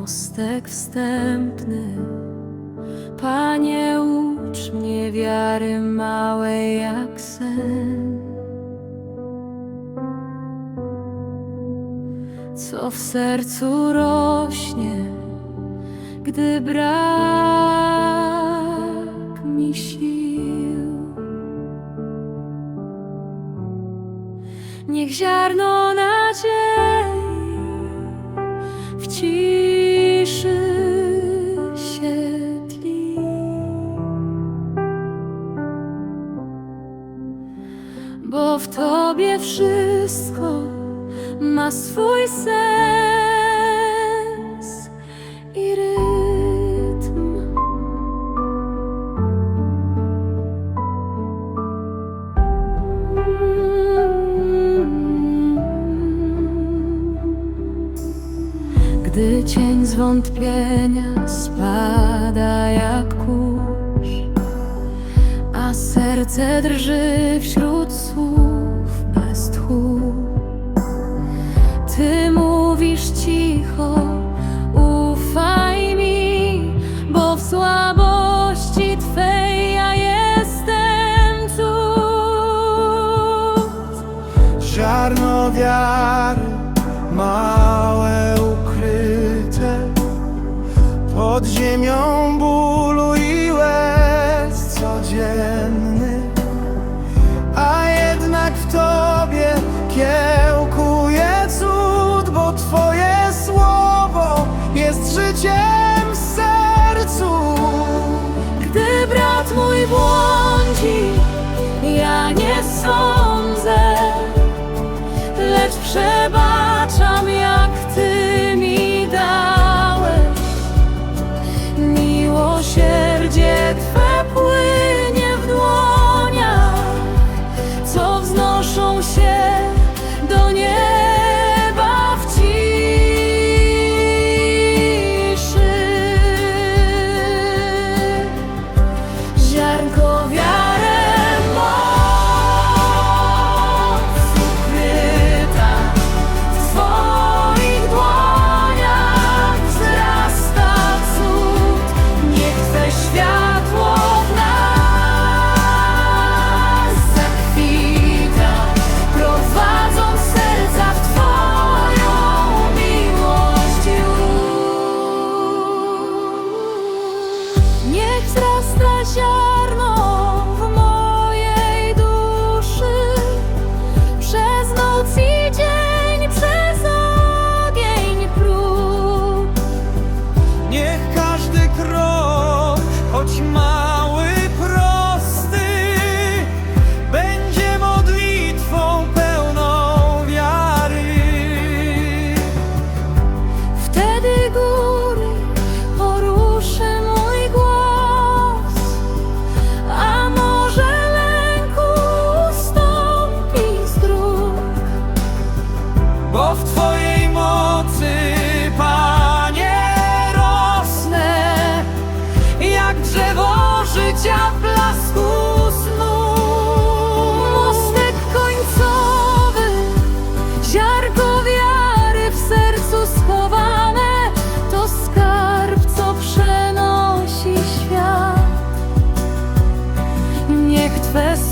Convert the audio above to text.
wniosek wstępny. Panie, ucz mnie wiary małej jak sen. Co w sercu rośnie, gdy brak mi sił. Niech ziarno nadziei w Tobie wszystko ma swój sens i rytm. Gdy cień zwątpienia spada jak kurz, a serce drży wśród słów wiary, małe ukryte Pod ziemią bólu i łez codziennych A jednak w Tobie kiełkuje cud Bo Twoje słowo jest życiem w sercu. Gdy brat mój błądzi, ja nie sądzę, lecz lips first